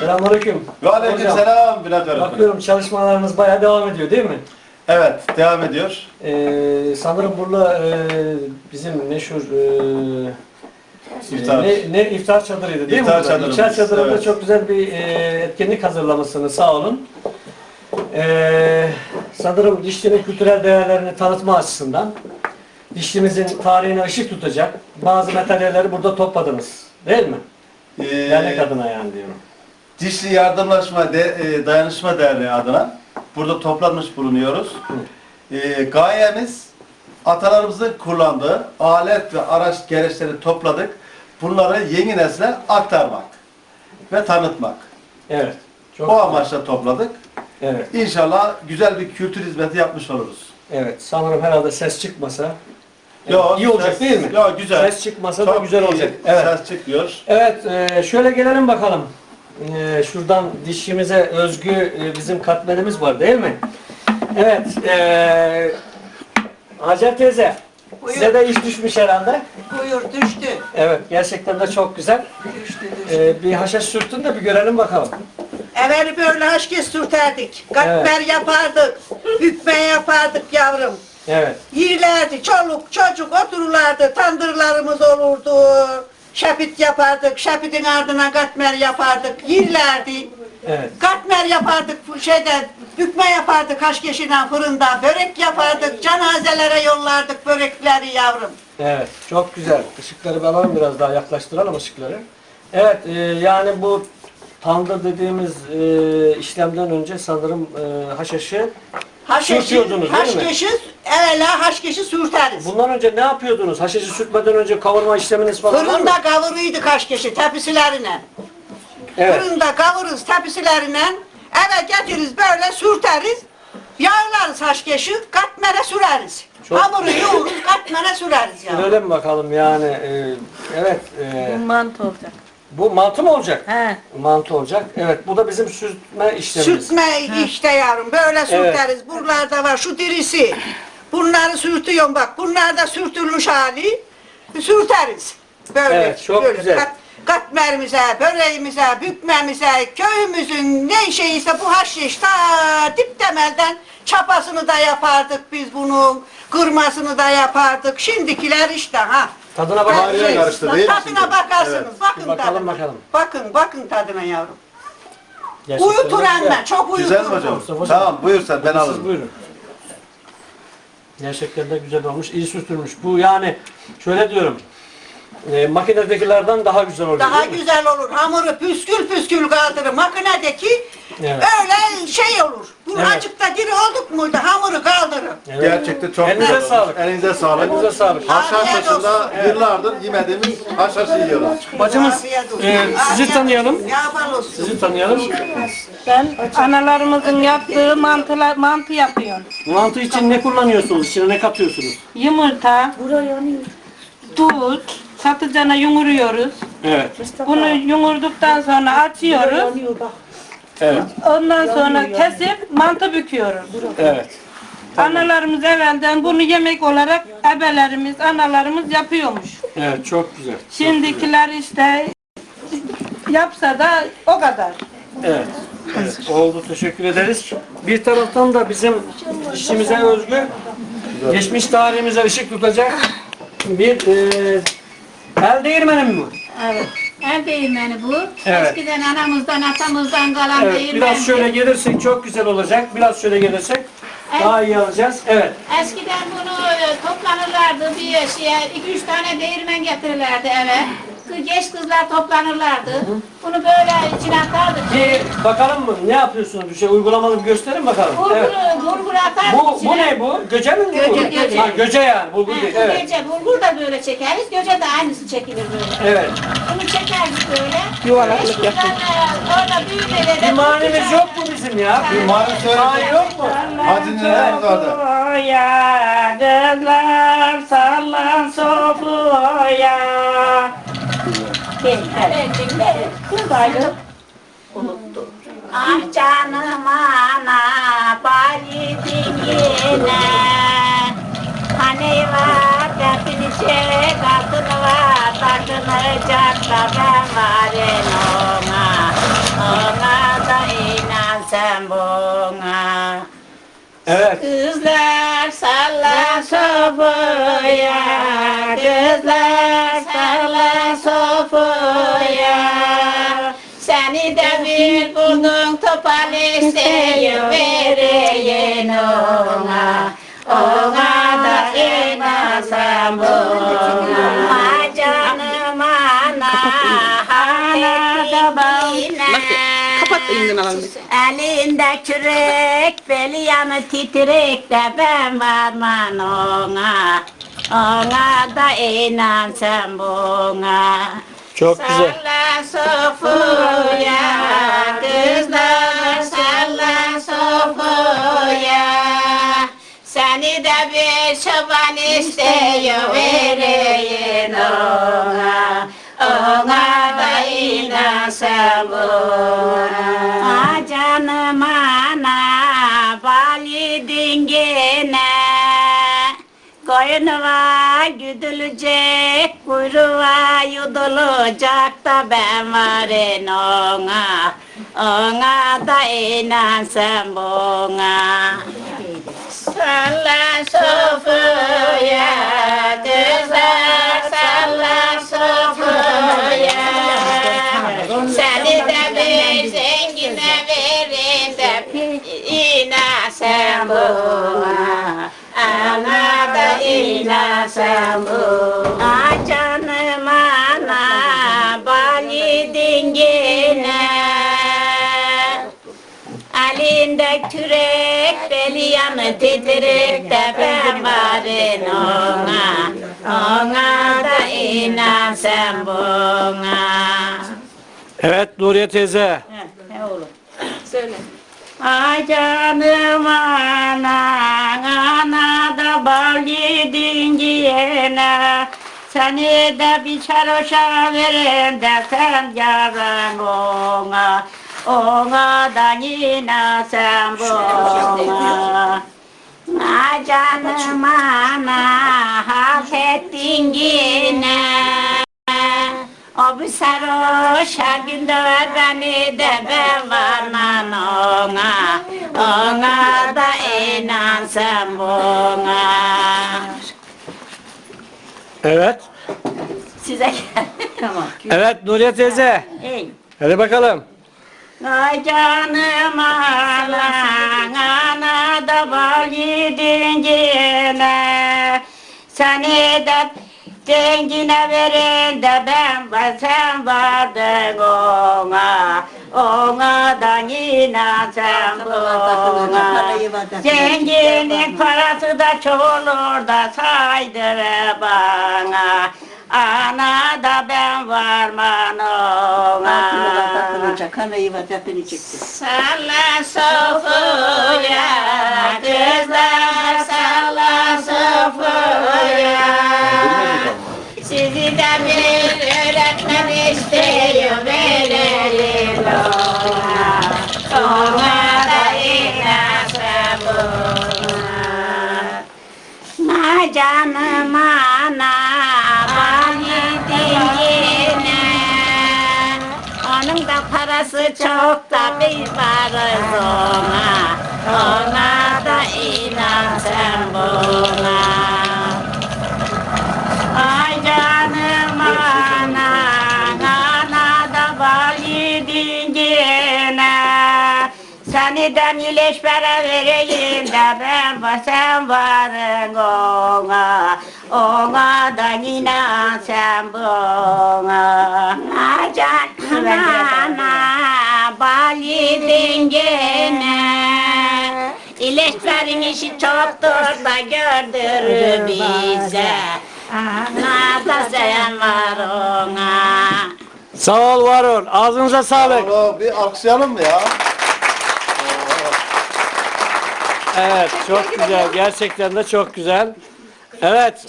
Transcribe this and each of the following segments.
Selamünaleyküm. Ve aleyküm Hocam, selam Bülent öğretmenim. Bakıyorum çalışmalarınız bayağı devam ediyor değil mi? Evet, devam ediyor. Ee, sanırım burada e, bizim meşhur e, İftar. ne, ne iftar çadırıydı değil İftar mi? burada? çadırımız, İftar çadırında evet. çok güzel bir e, etkinlik hazırlamışsınız sağ olun. Ee, sanırım dişçinin kültürel değerlerini tanıtma açısından dişçimizin tarihine ışık tutacak bazı materyalleri burada topladınız. Değil mi? Ee, Dernek adına yani diyorum. Dişli Yardımlaşma de, e, Dayanışma Derneği adına burada toplanmış bulunuyoruz. E, gayemiz atalarımızın kullandığı alet ve araç gereçleri topladık. Bunları yeni nesle aktarmak ve tanıtmak. Evet. Çok O güzel. amaçla topladık. Evet. İnşallah güzel bir kültür hizmeti yapmış oluruz. Evet. Sanırım herhalde ses çıkmasa Yo, iyi olacak ses- değil mi? Yo, güzel. Ses çıkmasa da Çok güzel iyi olacak. Evet. Ses çıkıyor. Evet, e, şöyle gelelim bakalım. E, şuradan dişimize özgü e, bizim katmerimiz var değil mi? Evet, e, Hacer teyze, Buyur. size de iş düşmüş herhalde. Buyur düştü. Evet, gerçekten de çok güzel. Düştü düştü. E, bir haşhaş sürtün de bir görelim bakalım. Evvel böyle haşkes sürterdik. Katmer yapardık. Bükme yapardık yavrum. Evet, Yerlerdi. Çoluk çocuk otururlardı. Tandırlarımız olurdu. Şapit yapardık. Şapitin ardına katmer yapardık. Yerlerdi. evet. Katmer yapardık şeyden. Bükme yapardık haşkeşinden fırında. Börek yapardık. Cenazelere yollardık börekleri yavrum. Evet, çok güzel. Işıkları bir alalım biraz daha yaklaştıralım ışıkları. Evet, e, yani bu tandır dediğimiz e, işlemden önce sanırım e, haşhaşı Sürtüyordunuz değil mi? haşkeşi, evvela haşkeşi sürteriz. Bundan önce ne yapıyordunuz? Haşhaşı sürtmeden önce kavurma işleminiz falan var mı? Fırında kavuruydu kaşkeşi tepsilerine. Evet. Fırında kavururuz tepsilerine. Eve getiririz böyle sürteriz. Yağlarız haşkeşi, katmere süreriz. Çok- Hamuru yoğururuz, katmere süreriz ya. Görelim bakalım yani. e, evet. e, Mantı olacak. Bu mantı mı olacak? He. Mantı olacak. Evet. Bu da bizim sürtme işlemimiz. Sürtme işte yavrum, böyle sürteriz. Buralarda var şu dirisi. Bunları sürtüyorum bak, bunlar da sürtülmüş hali. Sürteriz. Böyle, Evet, çok böyle. güzel. Kat, katmerimize, böreğimize, bükmemize, köyümüzün ne şeyse bu haşiş ta dip temelden çapasını da yapardık biz bunun, kırmasını da yapardık. Şimdikiler işte ha. Tadına bak. Tarihe karıştı değil mi Tadına bakarsınız, Evet. bakın bakalım, tadına. bakalım. Bakın, bakın tadına yavrum. Gerçekten Uyutur güzel. emme, çok uyutur. Güzel mi hocam? Mustafa hocam. Tamam buyur sen ben Siz alırım. buyurun. Gerçekten de güzel olmuş. iyi sürtülmüş. Bu yani şöyle diyorum. E, makinedekilerden daha güzel oluyor. Daha değil mi? güzel olur. Hamuru püskül püskül kaldırır. Makinedeki Evet. öyle şey olur. Bu Evet. acıkta diri olduk muydu kaldırır. Evet. Gerçekten çok Elinize güzel. sağlık. Elinize sağlık. Elinize sağlık. Haşhaş Afiyet olsun. yıllardır yemediğimiz haşhaş yiyorlar. Bacımız, e, sizi tanıyalım. Sizi tanıyalım. Ben analarımızın yaptığı mantılar, mantı yapıyorum. Mantı için ne kullanıyorsunuz? İçine ne katıyorsunuz? Yumurta, tuz, satıcana yumuruyoruz. Evet. Bunu yumurduktan sonra açıyoruz. Evet. Ondan sonra kesip mantı büküyoruz. Evet. Analarımız evvelden bunu yemek olarak ebelerimiz, analarımız yapıyormuş. Evet çok güzel. Şimdikiler işte yapsa da o kadar. Evet. evet. Oldu teşekkür ederiz. Bir taraftan da bizim işimize özgü geçmiş tarihimize ışık tutacak bir e, el değirmenim mi? Evet. El değirmeni bu. Evet. Eskiden anamızdan, atamızdan kalan Evet. değirmen. Biraz şöyle gelirsek çok güzel olacak. Biraz şöyle gelirsek daha iyi alacağız. Evet. Eskiden bunu e, toplanırlardı bir şeye, iki üç tane değirmen getirirlerdi eve. Kız- Genç kızlar toplanırlardı. Bunu böyle içine atardık. Bir bakalım mı? Ne yapıyorsunuz? Bir şey uygulamalı bir gösterin bakalım. Bulgur, Evet. bulgur atardık Bu, içine. bu ne bu? Göce mi? bu? Göce, göce. Ha, göce yani. Bulgur He, değil. Evet. Gece bulgur da böyle çekeriz, göce de aynısı çekilir böyle. Evet. Bunu çekerdik böyle. Yuvarlaklık kızlar, e, Orada büyümeleri de Bir manimiz yok mu bizim ya? Bir mani Mani yok mu? Nelerimiz vardı? Sofuya, kızlar sallan sofuya. Kızaydı. Ah canım ana bayidin yine Hani var dertini şey kadını var Takınacak da ben varın ona Ona Evet. Kızlar salla sofuya, kızlar salla sofuya. Seni de bir buldum topal isteyi vereyim ona. Ona da inasam buna. Elinden alalım. Elinde kürek, beli yanı titrek de ben varman ona. Ona da inan sen buna. Çok güzel. Salla sofuya, kızlar salla sofuya. Seni de bir çoban istiyor vereyim ona. Ona da inan sen buna. Ah canım ana, validin gene. Koyunuma güdülecek, kuyruğa yudulacak da ben varın ona. Ona da inan sen buna. Salla sofuya, kızlar ina sen buna. Canım ana, bali dingine. Elinde kürek, beli yanı titrek ben varın ona. Ona da inan sen buna. Evet Nuriye teyze. Ne oğlum? Söyle. Ay canım ana giyene. Seni de bir çaroşa verin de sen yarın ona. Ona da yine sen buna. Ay canım ana, hak ettin yine. O bir sarhoş her gün döver beni de ben ona Ona da inan sen buna Evet. Size Tamam. Evet Nuriye teyze. Ey. Hadi bakalım. Ay canım alan, ana da bal yedin yine. Seni de dengine verin de ben var sen vardın ona. Ona da yine sen buna. Zenginin parası da çok olur da saydır bana. Ana da ben varman ona. Kanayı vaziyetini çekti. Salla sofuya, kızlar Ma canım ana, validin yine. Onun da parası çok da biz varız ona. Ona da inan sen buna. Seniden ileş para vereyim de ben var sen varın ona. Ona da yine sen buna. Ay canım ana, validin yine. İleçlerin işi çoktur da gördür bize. Ana da sen var ona. Sağ ol var ol. Ağzınıza sağlık. Bravo, bir alkışlayalım mı ya? Evet çok güzel. Gerçekten de çok güzel. Evet.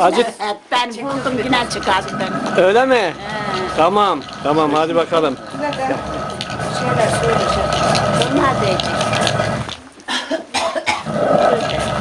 Acı Ben buldum yine çıkarttım. öyle mi? Tamam. Tamam hadi bakalım. Bunlar diyecek.